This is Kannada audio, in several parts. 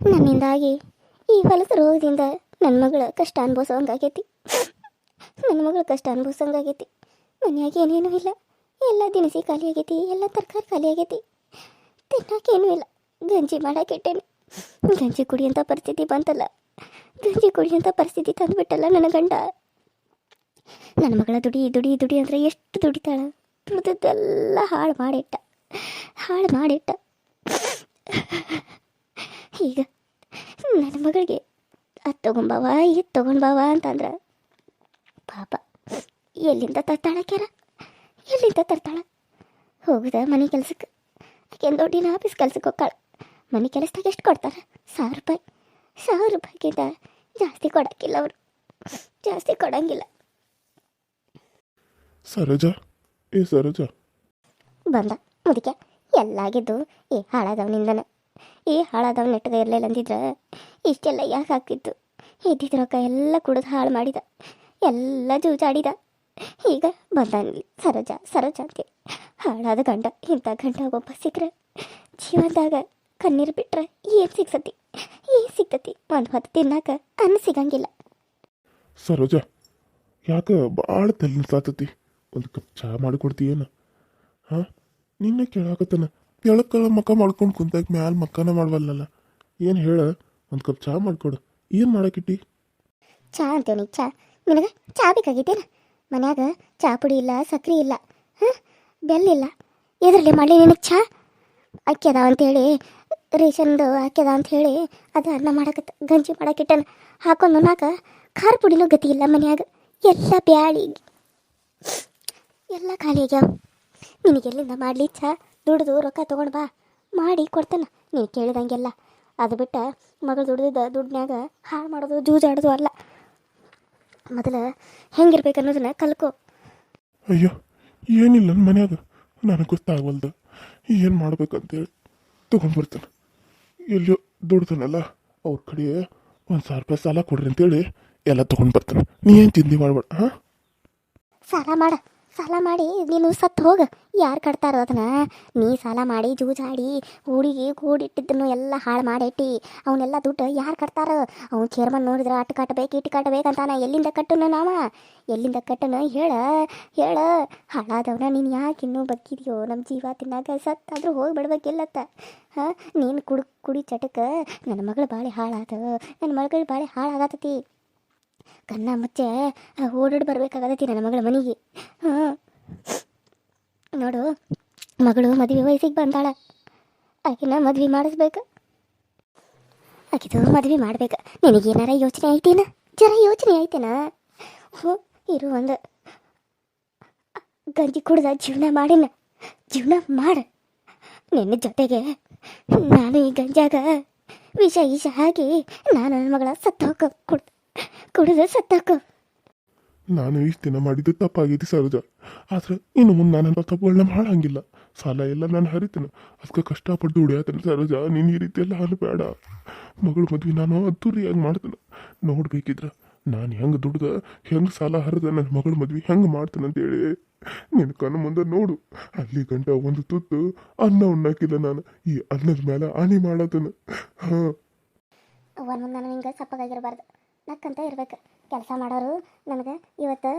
ನನ್ನಿಂದಾಗಿ ಈ ಹೊಲಸ ರೋಗದಿಂದ ನನ್ನ ಮಗಳ ಕಷ್ಟ ಅನುಭವಿಸೋಂಗಾಗೈತಿ ನನ್ನ ಮಗಳ ಕಷ್ಟ ಅನುಭವಿಸೋಂಗಾಗೈತಿ ಮನ್ಯಾಗ ಏನೇನೂ ಇಲ್ಲ. ಎಲ್ಲ ದಿನಸಿ ಖಾಲಿ ಆಗೈತಿ, ಎಲ್ಲ ತರಕಾರಿ ಖಾಲಿ ಆಗೈತಿ. ಇಲ್ಲ. ಗಂಜಿ ಮಾಡಕ್ಕೆ ಇಟ್ಟೇನೆ. ಗಂಜಿ ಕುಡಿಯಂಥ ಪರಿಸ್ಥಿತಿ ಬಂತಲ್ಲ. ಗಂಜಿ ಕುಡಿಯಂಥ ಪರಿಸ್ಥಿತಿ ತಂದುಬಿಟ್ಟಲ್ಲ ನನ್ನ ಗಂಡ. ನನ್ನ ಮಗಳ ದುಡಿ ದುಡಿ ದುಡಿ ಅಂದರೆ ಎಷ್ಟು ದುಡಿತಾಳ. ದುಡ್ದದ್ದೆಲ್ಲ ಹಾಳು ಮಾಡಿಟ್ಟ. ಹಾಳು ಮಾಡಿಟ್ಟ. ಈಗ ನನ್ನ ಮಗಳಿಗೆ ಅದು ತೊಗೊಂಬವ ಇದು ತೊಗೊಂಡ್ಬವ ಅಂತಂದ್ರೆ ಪಾಪ ಎಲ್ಲಿಂದ ತರ್ತಾಳಕ್ಯಾರ ಎಲ್ಲಿಂದ ತರ್ತಾಳ? ಹೋಗುದ ಮನೆ ಕೆಲಸಕ್ಕೆ ಆಕೆ ದೊಡ್ಡಿನ ಆಫೀಸ್ ಕೆಲ್ಸಕ್ಕೆ ಹೋಗ್ತಾಳೆ ಮನೆ ಕೆಲಸದಾಗ ಎಷ್ಟು ಕೊಡ್ತಾರೆ? ಸಾವಿರ ರೂಪಾಯಿ. ಸಾವಿರ ರೂಪಾಯಿಗಿಂತ ಜಾಸ್ತಿ ಕೊಡೋಕ್ಕಿಲ್ಲ ಅವರು. ಜಾಸ್ತಿ ಕೊಡಂಗಿಲ್ಲ. ಸರೋಜ ಏ ಸರೋಜ. ಬಂದ ಮುದಿಕೆ ಎಲ್ಲಾಗಿದ್ದು ಏ ಹಾಳಾದವನಿಂದನ. ಈ ಹಾಳಾದವ್ ನೆಟ್ಟಗೆ ಇರಲಿಲ್ಲ ಅಂದಿದ್ರೆ ಇಷ್ಟೆಲ್ಲ ಯಾಕೆ ಆಗ್ತಿತ್ತು? ಇದ್ದಿದ್ದ ರೊಕ್ಕ ಎಲ್ಲ ಕುಡಿದು ಹಾಳು ಮಾಡಿದ. ಎಲ್ಲ ಜೂಜಾಡಿದ. ಈಗ ಬಂದಾನಿಲ್ಲಿ ಸರೋಜ ಸರೋಜ ಅಂತೆ ಹಾಳಾದ ಗಂಡ, ಇಂಥ ಗಂಡ ಒಬ್ಬ ಸಿಕ್ಕರೆ ಜೀವನದಾಗ ಕಣ್ಣೀರು ಬಿಟ್ರೆ ಏನು ಸಿಗ್ತತಿ ಏನು ಸಿಗ್ತತಿ? ಒಂದು ಹೊತ್ತು ತಿನ್ನಾಕ ಅನ್ನ ಸಿಗಂಗಿಲ್ಲ. ಸರೋಜ, ಯಾಕೆ ಭಾಳ ತಲೆ ಸಾತತಿ ಒಂದು ಕಪ್ ಚಹಾ ಮಾಡಿಕೊಡ್ತೀಯೇನ ಹಾಂ, ನಿನ್ನೆ ಕೇಳಾಕತ್ತನ. ಕೆಳಕಳ ಮಕ್ಕ ಮಾಡ್ಕೊಂಡು ಕುಂತಾಗ ಮ್ಯಾಲ ಮಕ್ಕನ ಮಾಡ್ವಲ್ಲಲ್ಲ ಏನು ಹೇಳ? ಒಂದು ಕಪ್ ಚಹಾ ಮಾಡ್ಕೊಡು. ಏನು ಮಾಡಕ್ಕಿಟ್ಟಿ ಚಾ ಅಂತೇನಿ ಚಾ. ನಿನಗೆ ಚಾ ಬೇಕಾಗಿತ್ತೇನ? ಮನ್ಯಾಗ ಚಾ ಪುಡಿ ಇಲ್ಲ, ಸಕ್ರೆ ಇಲ್ಲ, ಹಾಂ? ಬೆಲ್ಲ ಎದರಲ್ಲಿ ಮಾಡಲಿ ನಿನಗೆ ಚಾ? ಅಕ್ಕಿ ಅದಾವ ಅಂತೇಳಿ, ರೇಷನ್ದು ಅಕ್ಕಿ ಅದಾವ ಹೇಳಿ ಅದು ಅನ್ನ ಮಾಡಕ್ಕೆ ಗಂಜಿ ಮಾಡಕ್ಕಿಟ್ಟನ ಹಾಕೊಂಡು ನಾಕ ಖಾರ ಪುಡಿನೂ ಗತಿ ಇಲ್ಲ ಮನ್ಯಾಗ. ಎಲ್ಲ ಬ್ಯಾಳಿ. ಎಲ್ಲ ಖಾಲಿ ಆಗ್ಯಾವ. ನಿನಗೆಲ್ಲಿಂದ ಮಾಡಲಿ ಚಾ? ದುಡ್ದು ರೊಕ್ಕ ತೊಗೊಂಡು ಬಾ ಮಾಡಿ ಕೊಡ್ತಾನ. ನೀನು ಕೇಳಿದಂಗೆಲ್ಲ. ಅದು ಬಿಟ್ಟು ಮಗಳು ದುಡ್ದಿದ್ದ ದುಡ್ನ್ಯಾಗ ಹಾಳು ಮಾಡೋದು ಜೂಜಾಡೋದು ಅಲ್ಲ. ಮೊದಲು ಹೆಂಗಿರ್ಬೇಕು ಅನ್ನೋದನ್ನ ಕಲ್ಕೊ. ಅಯ್ಯೋ ಏನಿಲ್ಲ ನನ್ನ ಮನ್ಯಾಗ. ನನಗೆ ಗೊತ್ತಾಗವಲ್ದು. ಏನು ಮಾಡ್ಬೇಕಂತೇಳಿ ತೊಗೊಂಡ್ಬರ್ತಾನೆ ಎಲ್ಲೋ ದುಡ್ತಾನಲ್ಲ ಅವ್ರ ಕಡೆ ಒಂದು ಸಾವಿರ ರೂಪಾಯಿ ಸಾಲ ಕೊಡ್ರಿ ಅಂತೇಳಿ ಎಲ್ಲ ತೊಗೊಂಡು ಬರ್ತಾನೆ. ನೀ ಏನು ತಿಂದು ಮಾಡ್ಬೇಡ ಹಾಂ? ಸಾಲ ಮಾಡ. ಸಾಲ ಮಾಡಿ, ನೀನು ಸತ್ತು ಹೋಗ. ಯಾರು ಕಟ್ತಾರೋ ಅದನ್ನ? ನೀ ಸಾಲ ಮಾಡಿ, ಜೂಜಾಡಿ, ಹುಡುಗಿ ಕೂಡಿಟ್ಟಿದ್ದನ್ನು ಎಲ್ಲ ಹಾಳು ಮಾಡಿಟ್ಟಿ ಅವನ್ನೆಲ್ಲ ದುಡ್ಡು ಯಾರು ಕಟ್ತಾರೋ? ಅವ್ನು ಚೇರ್ಮನ್ ನೋಡಿದ್ರೆ ಅಟ್ಟು ಕಟ್ಟಬೇಕು, ಇಟ್ಟು ಕಟ್ಟಬೇಕಂತಾನ ಎಲ್ಲಿಂದ ಕಟ್ಟನು ನಾವ? ಎಲ್ಲಿಂದ ಕಟ್ಟನು? ಹೇಳ ಹೇಳ. ಹಾಳಾದವನ ನೀನು ಯಾಕೆ ಇನ್ನೂ ಬಗ್ಗಿದ್ಯೋ? ನಮ್ಮ ಜೀವ ತಿನ್ನಾಗ ಸತ್ತಾದ್ರೂ ಹೋಗಿ ಬಿಡ್ಬೇಕಿಲ್ಲತ್ತ ಹಾಂ? ನೀನು ಕುಡಿ ಕುಡಿ ಚಟಕ್ಕೆ ನನ್ನ ಮಗಳು ಭಾಳ ಹಾಳಾದ. ನನ್ನ ಮಗಳು ಭಾಳ ಹಾಳಾಗತ್ತತಿ ಕನ್ನ ಮತ್ತೆ ಓಡಾಡಿ ಬರಬೇಕಾಗತ್ತಿ ನನ್ನ ಮಗಳ ಮನೆಗೆ. ನೋಡು, ಮಗಳು ಮದುವೆ ವಯಸ್ಸಿಗೆ ಬಂದಾಳ. ಆಕಿನ ಮದ್ವೆ ಮಾಡಿಸ್ಬೇಕು. ಆಕಿದು ಮದ್ವೆ ಮಾಡ್ಬೇಕು. ನಿನಗೇನಾರ ಯೋಚನೆ ಐತೇನ? ಜರ ಯೋಚನೆ ಐತೇನ? ಹ್ಞೂ ಇರು ಒಂದು. ಗಂಜಿ ಕುಡ್ದ ಜೀವನ ಮಾಡಿನ. ಜೀವನ ಮಾಡ. ನಿನ್ನ ಜೊತೆಗೆ ನಾನು ಈ ಗಂಜಾಗ ವಿಷ ಈಶ ಹಾಕಿ, ನಾನು ನನ್ನ ಮಗಳ ಸತ್ತ ಹೋಗ ಕುಡ್ ಕುಡಿದ ಸತ್ತಾಕ. ನಾನು ಇಷ್ಟು ದಿನ ಮಾಡಿದ್ದು ತಪ್ಪಾಗೈತಿ ಸರೋಜ. ಆದ್ರೆ ಇನ್ನು ಮುಂದೆ ನಾನು ನನ್ನ ತಪ್ಪುಗಳನ್ನ ಮಾಡಂಗಿಲ್ಲ. ಸಾಲ ಎಲ್ಲ ನಾನು ಹರಿತೇನೆ. ಅದಕ್ಕೆ ಕಷ್ಟಪಟ್ಟು ದುಡಿಯತೇನೆ ಸರೋಜ. ನೀನು ಈ ರೀತಿ ಎಲ್ಲ ಬೇಡ ಮಗಳು ಮದ್ವೆ ನಾನು ಅದ್ದೂರಿಯಾಗಿ ಮಾಡ್ತೇನೆ. ನೋಡ್ಬೇಕಿದ್ರ ನಾನು ಹೆಂಗೆ ದುಡ್ದ ಹೆಂಗೆ ಸಾಲ ಹರಿದ ನನ್ನ ಮಗಳ ಮದ್ವೆ ಹೆಂಗೆ ಮಾಡ್ತೇನೆ ಅಂತೇಳಿ ನಿನ್ನ ಕಣ್ಣು ಮುಂದೆ ನೋಡು. ಅಲ್ಲಿ ಗಂಟ ಒಂದು ತುತ್ತು ಅನ್ನ ಉಣ್ಣಾಕಿಲ್ಲ ನಾನು. ಈ ಅನ್ನದ ಮೇಲೆ ಹಾನಿ ಮಾಡತೇನೆ. ಹಾಂ. ನಾನು ಹಿಂಗೆ ಸಪ್ಪಗಾಗಿರಬಾರ್ದು. ನಕ್ಕಂತ ಇರ್ಬೇಕು. ಕೆಲಸ ಮಾಡೋರು ನನಗೆ ಇವತ್ತು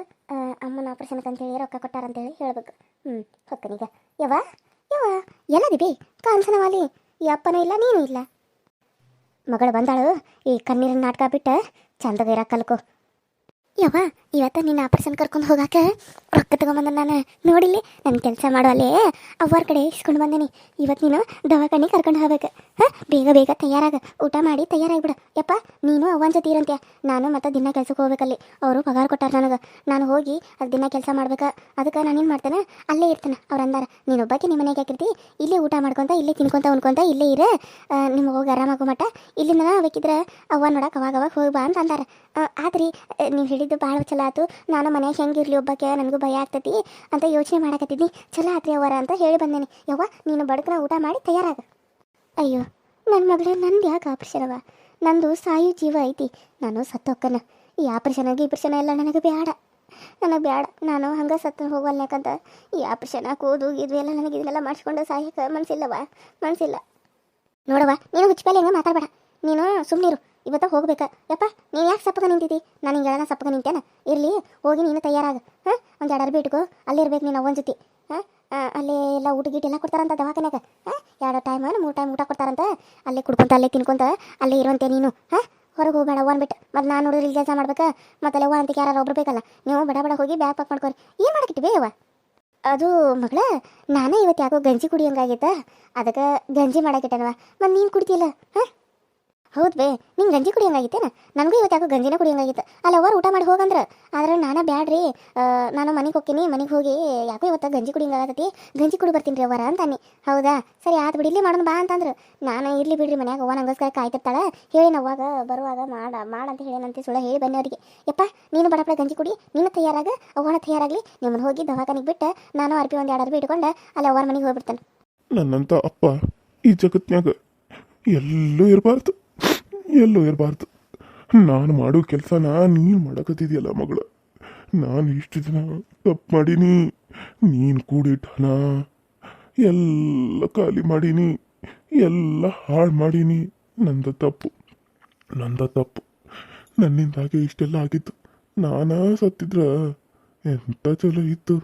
ಅಮ್ಮನ ಆಪ್ರೇಷನ್ಗೆ ಅಂತೇಳಿ ರೊಕ್ಕ ಕೊಟ್ಟಾರಂತೇಳಿ ಹೇಳ್ಬೇಕು. ಹ್ಞೂ ಹೊಕ್ಕನೀಗ ಯವ ಯವ ಎಲ್ಲದಿ ಬಿ ಕಾನ್ಸನವಾಲಿ ಈ ಅಪ್ಪನ ಇಲ್ಲ, ನೀನು ಇಲ್ಲ. ಮಗಳು ಬಂದಾಳು. ಈ ಕಣ್ಣೀರಿನ ನಾಟಕ ಬಿಟ್ಟು ಚಂದದ ಇರಕ್ಕೆ ಕಲಕೋ. ಯವ್ವ, ಇವತ್ತು ನಿನ್ನ ಆಪ್ರೇಷನ್ ಕರ್ಕೊಂಡು ಹೋಗಾಕ ರೊಕ್ಕ ತಗೊಂಬಂದ ನಾನು. ನೋಡಿಲ್ಲಿ ನನ್ನ ಕೆಲಸ ಮಾಡೋಲ್ಲೇ ಅವ್ವರ ಕಡೆ ಇಸ್ಕೊಂಡು ಬಂದೇನಿ. ಇವತ್ತು ನೀನು ದವಾಖಾನೆ ಕರ್ಕೊಂಡು ಹೋಗ್ಬೇಕು. ಹಾಂ? ಬೇಗ ಬೇಗ ತಯಾರಾಗ. ಊಟ ಮಾಡಿ ತಯಾರಾಗ್ಬಿಡು. ಯಪ್ಪ, ನೀನು ಅವ್ವನ ಜೊತೆ ಇರಂತೆ ನಾನು ಮತ್ತೆ ದಿನ ಕೆಲ್ಸಕ್ಕೆ ಹೋಗ್ಬೇಕಲ್ಲಿ. ಅವರು ಪಗಾರ ಕೊಟ್ಟಾರ ನನಗೆ. ನಾನು ಹೋಗಿ ಅದು ದಿನ ಕೆಲಸ ಮಾಡ್ಬೇಕು. ಅದಕ್ಕೆ ಏನು ಮಾಡ್ತೇನೆ? ಅಲ್ಲೇ ಇರ್ತೇನೆ. ಅವ್ರು ಅಂದಾರ, ನೀನು ಒಬ್ಬಕ್ಕೆ ನಿಮ್ಮ ಮನೆಗೆ ಹಾಕಿರ್ತಿ? ಇಲ್ಲೇ ಊಟ ಮಾಡ್ಕೊತ, ಇಲ್ಲೇ ತಿನ್ಕೊಂತ, ಉಣ್ಕೊಂತ, ಇಲ್ಲೇ ಇರ. ನಿಮ್ಗೆ ಹೋಗಿ ಆರಾಮಾಗೋ ಮಟ್ಟ ಇಲ್ಲಿಂದ ಬೇಕಿದ್ರೆ ಅವ್ವ ನೋಡಕ್ಕೆ ಅವಾಗ ಅವಾಗ ಹೋಗಿ ಬಾ ಅಂತ ಅಂದಾರ. ಆದ್ರಿ, ನೀವು ಹೇಳಿದ್ದು ಭಾಳ ಚಲೋ ಆತು. ನಾನು ಮನ್ಯಾಗ ಹೆಂಗಿರಲಿ ಒಬ್ಬಕ್ಕೆ ನನಗೂ ಭಯ ಆಗ್ತೈತಿ ಅಂತ ಯೋಚನೆ ಮಾಡಕತ್ತಿದ್ನಿ. ಚಲೋ ಆತ್ರಿ ಅವರ ಅಂತ ಹೇಳಿ ಬಂದೇನಿ. ಯವ್ವ, ನೀನು ಬಡಕನ ಊಟ ಮಾಡಿ ತಯಾರಾಗ. ಅಯ್ಯೋ ನನ್ನ ಮಗಳ ನಂದು ಯಾಕೆ ಆಪ್ರೇಷನ್ ನಂದು ಸಾಯು ಜೀವ ಐತಿ. ನಾನು ಸತ್ತೋಕ್ಕನ. ಈ ಆಪ್ರೇಷನ್ ಆಗಿ ಆಪ್ರೇಷನ್ ಎಲ್ಲ ನನಗೆ ಬೇಡ ನನಗೆ ಬೇಡ ನಾನು ಹಂಗೆ ಸತ್ತು ಹೋಗಲ್ಲ ಯಾಕಂತ ಈ ಆಪ್ರೇಷನ್ ಕೂದು ಇದು ಎಲ್ಲ ನನಗೆ ಇದನ್ನೆಲ್ಲ ಮಾಡಿಸ್ಕೊಂಡು ಸಾಯಕ್ಕೆ ಮನಸ್ಸಿಲ್ಲವ ಮನಸ್ಸಿಲ್ಲ ನೋಡವ್ವ, ನೀನು ಹುಚ್ಚಪಲ್ಲಿ ಹೆಂಗೆ ಮಾತಾಡಬೇಡ. ನೀನು ಸುಮ್ಮನಿರು ಇವತ್ತ ಹೋಗ್ಬೇಕ. ಯಪ್ಪ, ನೀನು ಯಾಕೆ ಸಪ್ಪಗ ನಿಂತಿದ್ದಿ? ನಾನು ಹಿಂಗೆ ಹೇಳೋಣ ಸಪ್ಪಗ ನಿಂತೇನ ಇರಲಿ, ಹೋಗಿ ನೀನು ತಯಾರಾಗ. ಹಾಂ? ಒಂದು ಎರಡು ಅರ್ಬಿ ಇಟ್ಕೋ. ಅಲ್ಲೇ ಇರ್ಬೇಕು ನೀನು ಒಂದು ಜೊತೆ. ಹಾಂ? ಅಲ್ಲಿ ಎಲ್ಲ ಊಟ ಗೀಟ ಎಲ್ಲ ಕೊಡ್ತಾರಂತ ದವಾಖಾನ್ಯಾಗ. ಹಾಂ? ಎರಡು ಟೈಮ್ ಮೂರು ಟೈಮ್ ಊಟ ಕೊಡ್ತಾರಂತ. ಅಲ್ಲೇ ಕುಡ್ಕೊಂತ, ಅಲ್ಲೇ ತಿನ್ಕೊಂತ, ಅಲ್ಲೇ ಇರುವಂತೆ ನೀನು. ಹಾಂ? ಹೊರಗೆ ಹೋಗ್ಬೇಡ ಒನ್ ಬಿಟ್ಟು. ಮತ್ತು ನಾನು ನೋಡಿದ್ರೆ ಇಲ್ಲಿ ಕೆಲಸ ಮಾಡ್ಬೇಕು. ಮತ್ತೆ ಅಲ್ಲಿ ಅಂತ ಯಾರು ಒಬ್ರು ಬೇಕಲ್ಲ. ನೀವು ಬಡ ಬಡ, ಹೋಗಿ ಬ್ಯಾಗ್ ಪಾಕ್ ಮಾಡ್ಕೊರಿ. ಏನು ಮಾಡಾಕಿ ಬೇ ಅವ ಅದು ಮಗಳ, ನಾನೇ ಇವತ್ತು ಯಾಕೋ ಗಂಜಿ ಕುಡಿಯೋಂಗಾಗಿತ್ತ ಅದಕ್ಕೆ ಗಂಜಿ ಮಾಡಾಕಿಟ್ಟನವ ಮತ್ತೆ ನೀನು ಕುಡ್ತಿಲ್ಲ ಹಾಂ? ಹೌದು ಬೇ, ನಿಂಗೆ ಗಂಜಿ ಕುಡಿಯಂಗಾಗಿತ್ತೇನ? ನನಗೂ ಇವತ್ತು ಯಾಕೋ ಗಂಜಿನ ಕುಡಿಯಂಗಾಗಿತ್ತು. ಅಲ್ಲ ಅವ್ರು ಊಟ ಮಾಡಿ ಹೋಗಂದ್ರ? ಆದ್ರೆ ನಾನ ಬ್ಯಾಡ್ರಿ ನಾನು ಮನೆಗೆ ಹೋಗ್ತೀನಿ, ಮನೆಗೆ ಹೋಗಿ ಯಾಕೋ ಇವತ್ತು ಗಂಜಿ ಕುಡಿಯಂಗಾಗತ್ತೈತಿ ಗಂಜಿ ಕುಡಿ ಬರ್ತೀನಿ ರೀ ಅವರ ಅಂತಾನೆ. ಹೌದಾ? ಸರಿ, ಆತು ಬಿಡಿ, ಇಲ್ಲಿ ಮಾಡೋಣ ಬಾ ಅಂತಂದ್ರು. ನಾನು ಇರ್ಲಿ ಬಿಡ್ರಿ ಮನ್ಯಾಗ ಅವ್ವ ನಂಗೋಸ್ಕರ ಕಾಯ್ತಿರ್ತಾಳೆ. ಹೇಳಿ ಅವಾಗ ಬರುವಾಗ ಮಾಡ ಮಾಡ ಮಾಡಂತ ಹೇಳೇನಂತೆ ಸುಳ್ಳ ಹೇಳಿ ಬನ್ನಿ ಅವರಿಗೆ. ಯಪ್ಪ, ನೀನು ಬಡಪಡ ಗಂಜಿ ಕುಡಿ, ನೀನು ತಯಾರಾಗ, ಅವ್ವನ ತಯಾರಾಗಲಿ. ನಿಮ್ಮನ್ನು ಹೋಗಿ ದವಾಖಾನಿಗೆ ಬಿಟ್ಟು, ನಾನು ಅರ್ಪಿ ಒಂದು ಎರಡು ಅರ್ಪಿ ಇಟ್ಕೊಂಡು, ಅಲ್ಲಿ ಅವ್ವರ ಮನೆಗೆ ಹೋಗ್ಬಿಡ್ತಾನೆ. ನನ್ನಂತ ಅಪ್ಪ ಈ ಜಗತ್ನ್ಯಾಗ ಎಲ್ಲೂ ಇರಬಾರ್ದು. ಎಲ್ಲೂ ಇರಬಾರ್ದು. ನಾನು ಮಾಡೋ ಕೆಲಸನ ನೀನು ಮಾಡಕತ್ತಿದೆಯಲ್ಲ ಮಗಳು. ನಾನು ಇಷ್ಟು ದಿನ ತಪ್ಪು ಮಾಡೀನಿ. ನೀನು ಕೂಡಿಟ್ಟ ಹಣ, ಎಲ್ಲ ಖಾಲಿ ಮಾಡೀನಿ. ಎಲ್ಲ ಹಾಳು ಮಾಡೀನಿ. ನಂದ ತಪ್ಪು. ನಂದ ತಪ್ಪು. ನನ್ನಿಂದಾಗೆ ಇಷ್ಟೆಲ್ಲ ಆಗಿತ್ತು. ನಾನಾ ಸತ್ತಿದ್ರ ಎಂತ ಚಲೋ ಇತ್ತು?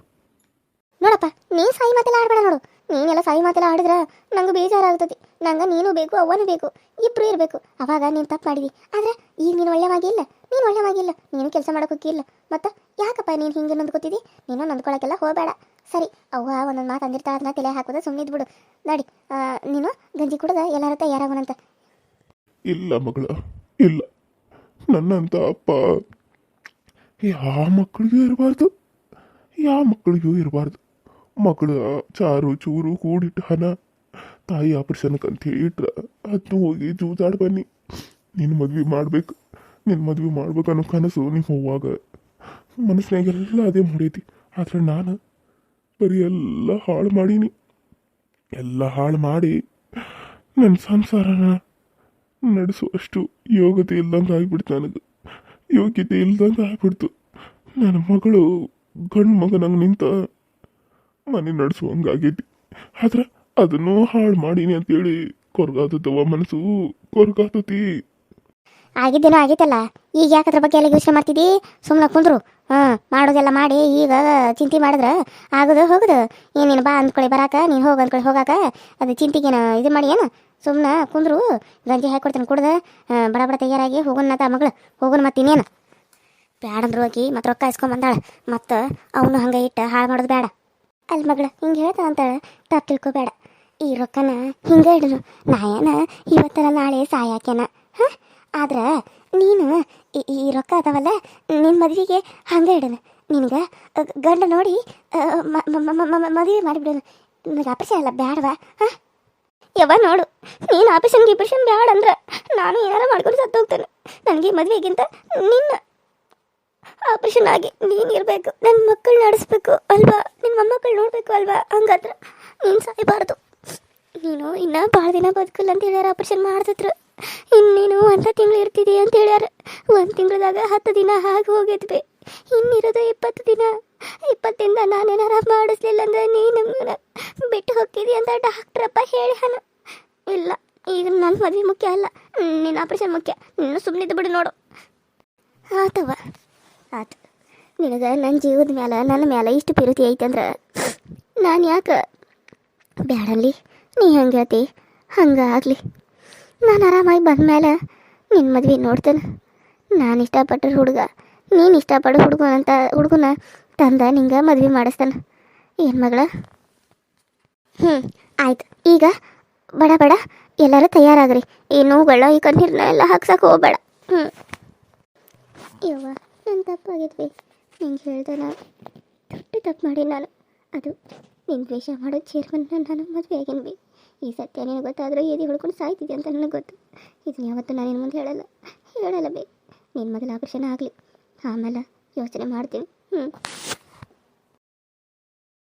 ನೋಡಪ್ಪ ನೀ ಸಾಯಿ ಮಾತೆಲ್ಲ ಆಡಬೇಡ ನೋಡು. ನೀನೆಲ್ಲ ಸಾಯಿ ಮಾತೆಲ್ಲ ಆಡಿದ್ರ ನಂಗೆ ಬೇಜಾರಾಗ್ತದೆ. ನಂಗೆ ನೀನು ಬೇಕು ಅವನು ಬೇಕು, ಇಬ್ರು ಇರಬೇಕು. ಅವಾಗ ನೀನು ತಪ್ಪು ಮಾಡಿದಿ. ಆದ್ರೆ ಈಗ ನೀನು ಒಳ್ಳೆವಾಗಿಲ್ಲ ನೀನು ಒಳ್ಳೆವಾಗಿಲ್ಲ ನೀನು ಕೆಲಸ ಮಾಡೋಕೆ ಹೋಗಿಲ್ಲ ಮತ್ತು ಯಾಕಪ್ಪ ನೀನು ಹಿಂಗೆ ನಂದ್ಕೋತಿದ್ದಿ ನೀನು ನಂದ್ಕೊಳಕ್ಕೆಲ್ಲ ಹೋಗಬೇಡ. ಸರಿ, ಅವ್ವ ಒಂದೊಂದು ಮಾತು ಅಂದಿರ್ತಾಳೆ ಅದನ್ನ ತಲೆ ಹಾಕೋದ ಸುಮ್ಮನೆ ಬಿಡು ನೋಡಿ ನೀನು ಗಂಜಿ ಕುಡ್ದ ಎಲ್ಲರ ತಯಾರಾಗೋಣಂತ ಇಲ್ಲ ಮಗಳ, ಇಲ್ಲ. ನನ್ನಂತ ಅಪ್ಪ ಯಾವ ಮಕ್ಕಳಿಗೂ ಇರಬಾರ್ದು. ಯಾವ ಮಕ್ಕಳಿಗೂ ಇರಬಾರ್ದು. ಮಕ್ಕಳು ಚಾರು ಚೂರು ಕೂಡಿಟ್ಟು ಹಣ, ತಾಯಿ ಆಪರೇಷನ್ಗೆ ಅಂತ ಇಟ್ರ ಅದನ್ನು ಹೋಗಿ ಜೂಜಾಡಿ ಬನ್ನಿ. ನಿನ್ನ ಮದ್ವೆ ಮಾಡ್ಬೇಕು. ನಿನ್ನ ಮದ್ವೆ ಮಾಡ್ಬೇಕು ಅನ್ನೋ ಕನಸು ನೀವು ಹೋಗುವಾಗ. ಮನಸ್ಸಿನಾಗೆಲ್ಲ ಅದೇ ಮಾಡೈತಿ. ಆದರೆ ನಾನು ಬರೀ ಎಲ್ಲ ಹಾಳು ಮಾಡೀನಿ. ಎಲ್ಲ ಹಾಳು ಮಾಡಿ ನನ್ನ ಸಂಸಾರನ ನಡೆಸುವಷ್ಟು ಯೋಗ್ಯತೆ ಇಲ್ದಂಗೆ ಆಗಿಬಿಡ್ತು ನನಗೆ. ಯೋಗ್ಯತೆ ಇಲ್ದಂಗೆ ಆಗಿಬಿಡ್ತು. ನನ್ನ ಮಗಳು ಗಂಡು ಮಗನಂಗೆ ನಿಂತ ಮನೆ ನಡೆಸುವಂಗಾಗೈತಿ. ಆದ್ರೆ ಅದನ್ನು ಹಾಳು ಮಾಡೀನಿ ಅಂತೇಳಿ ಕೊರ್ಗಾತದವ ಮನಸ್ಸು, ಕೊರ್ಗಾತತಿ. ಆಗಿದ್ದೇನೋ ಆಗೈತಲ್ಲ ಈಗ ಯಾಕೆ ಅದ್ರ ಬಗ್ಗೆ ಎಲ್ಲ ಯೋಚನೆ ಮಾಡ್ತಿದ್ದಿ? ಸುಮ್ಮನೆ ಕುಂದ್ರು. ಹಾಂ, ಮಾಡೋದೆಲ್ಲ ಮಾಡಿ, ಈಗ ಚಿಂತೆ ಮಾಡಿದ್ರೆ ಆಗೋದು ಹೋಗದು? ಏನೇನು ನೀನು ಬಾ ಅಂದ್ಕೊಳ್ಳಿ ಬರಾಕ, ನೀನು ಹೋಗಿ ಅಂದ್ಕೊಳ್ಳಿ ಹೋಗಾಕ, ಅದು ಚಿಂತೆಗೇನು ಇದು ಮಾಡಿ ಏನು? ಸುಮ್ಮನೆ ಕುಂದ್ರು, ಗಂಜಿ ಹಾಕೊಡ್ತೀನಿ ಕುಡ್ದು ಬಡ ಬಡ ತಯಾರಾಗಿ ಹೋಗೋಣ ತಾ ಮಗಳು ಹೋಗೋಣ ಮತ್ತೆ ಇನ್ನೇನು? ಬ್ಯಾಡ ಅಂದ್ರು ಆಕಿ ಮತ್ತೆ ರೊಕ್ಕ ಇಸ್ಕೊಂಬಂದಾಳ, ಮತ್ತು ಅವನು ಹಂಗೆ ಇಟ್ಟು ಹಾಳು ಮಾಡೋದು ಬೇಡ ಅಲ್ಲಿ ಮಗಳ, ಹಿಂಗೆ ಹೇಳ್ತಾ ಅಂತಾಳೆ ತಪ್ಪು ತಿಳ್ಕೊಬೇಡ. ಈ ರೊಕ್ಕನ ಹಿಂಗೆ ಹಿಡಿದ್ರು ನಾಯನ ಏನ ಇವತ್ತಲ್ಲ ನಾಳೆ ಸಾಯಾಕೆನ ಹಾಂ? ಆದ್ರೆ ನೀನು ಈ ರೊಕ್ಕ ಅದಾವಲ್ಲ ನಿನ್ನ ಮದುವೆಗೆ ಹಂಗೆ ಇಡನು ನಿನಗೆ ಗಂಡ ನೋಡಿ ಮದುವೆ ಮಾಡಿಬಿಡೋನು ನಿನಗೆ ಆಪರೇಷನ್ ಅಲ್ಲ ಬೇಡವಾ ಹಾಂ? ಯವ್ವ ನೋಡು, ನೀನು ಆಪರೇಷನ್ ಗಿಪರೇಷನ್ ಬ್ಯಾಡ ಅಂದ್ರೆ ನಾನು ಏನಾರ ಮಾಡ್ಕೊಂಡು ಸತ್ತು ಹೋಗ್ತೇನೆ ನನಗೆ ಮದುವೆಗಿಂತ ನಿನ್ನ ಆಪರೇಷನ್ ಆಗಿ ನೀನು ಇರಬೇಕು ನನ್ನ ಮಕ್ಕಳು ನಡೆಸ್ಬೇಕು ಅಲ್ವಾ? ನಿನ್ನ ಮೊಮ್ಮಕ್ಕಳು ನೋಡಬೇಕು ಅಲ್ವಾ? ಹಂಗಾದ್ರೆ ನೀನು ಸಾಯಬಾರ್ದು. ನೀನು ಇನ್ನೂ ಭಾಳ ದಿನ ಬದುಕಲ್ಲ ಅಂತ ಹೇಳ್ಯಾರ, ಆಪರೇಷನ್ ಮಾಡ್ತಿದ್ರು. ಇನ್ನೇನು ಒಂದು ತಿಂಗಳು ಇರ್ತಿದಿ ಅಂತ ಹೇಳ್ಯಾರ. ಒಂದು ತಿಂಗಳದಾಗ ಹತ್ತು ದಿನ ಹಾಗೆ ಹೋಗಿದ್ವಿ. ಇನ್ನಿರೋದು ಇಪ್ಪತ್ತು ದಿನ. ಇಪ್ಪತ್ತಿಂದ ನಾನೇನಾರ ಮಾಡಿಸ್ಲಿಲ್ಲ ಅಂದ್ರೆ ನೀನು ಬಿಟ್ಟು ಹೋಗ್ತಿದಿ ಅಂತ ಡಾಕ್ಟ್ರಪ್ಪ ಹೇಳಿ ಹಣ ಇಲ್ಲ, ಈಗ ನನ್ನ ಮದುವೆ ಮುಖ್ಯ ಅಲ್ಲ. ನಿನ್ನ ಆಪ್ರೇಷನ್ ಮುಖ್ಯ. ನಿನ್ನ ಸುಮ್ಮನಿದ್ದು ಬಿಡು ನೋಡು. ಆತವ. ಆತು. ನಿನಗೆ ನನ್ನ ಜೀವದ ಮೇಲೆ ನನ್ನ ಮೇಲೆ ಇಷ್ಟು ಪ್ರೀತಿ ಐತಂದ್ರೆ ನಾನು ಯಾಕೆ? ಬೇಡಲ್ಲಿ ನೀ ಹಂಗೆ ಹೇಳ್ತಿ, ಹಂಗೆ ಆಗಲಿ. ನಾನು ಆರಾಮಾಗಿ ಬಂದಮೇಲೆ ನಿನ್ನ ಮದ್ವೆ ನೋಡ್ತೇನೆ. ನಾನು ಇಷ್ಟಪಟ್ಟ ಹುಡುಗ, ನೀನು ಇಷ್ಟಪಡೋ ಹುಡುಗನಂತ ಹುಡುಗನ ತಂದ ನಿಂಗೆ ಮದ್ವೆ ಮಾಡಿಸ್ತಾನೆ. ಏನು ಮಗಳ? ಹ್ಞೂ ಆಯ್ತು. ಈಗ ಬಡ ಬಡ, ಎಲ್ಲರೂ ತಯಾರಾಗ್ರಿ. ಈ ನೋವುಗಳ ಈ ಕಣ್ಣೀರನ್ನ ಎಲ್ಲ ಹಾಕ್ಸಕ್ಕೆ ಹೋಗ್ಬೇಡ. ಹ್ಞೂ ಯವ್ವ. ನನ್ನ ತಪ್ಪಾಗಿದ್ವಿ. ನಿಂಗೆ ಹೇಳ್ದೆ ನಾನು ದೊಡ್ಡ ತಪ್ಪು ಮಾಡಿ ನಾನು. ಅದು ನಿನ್ನ ದ್ವೇಷ ಮಾಡೋ ಚೇರ್ಮನ್ನ ನಾನು ಮದುವೆ ಆಗಿನ್ವಿ. ಈ ಸತ್ಯ ನಿನಗೆ ಗೊತ್ತಾದರೂ ಎದೆ ಹೊಳ್ಕೊಂಡು ಸಾಯ್ತಿದ್ದೆ ಅಂತ ನನಗೆ ಗೊತ್ತು. ಇದನ್ನ ಯಾವತ್ತೂ ನಾನು ನಿನ್ನ ಮುಂದೆ ಹೇಳಲ್ಲ. ಹೇಳಲ್ಲ ಬೇ. ನಿನ್ನ ಮೊದಲು ಆಕರ್ಷಣೆ ಆಗಲಿ. ಆಮೇಲೆ ಯೋಚನೆ ಮಾಡ್ತೀನಿ. ಹ್ಞೂ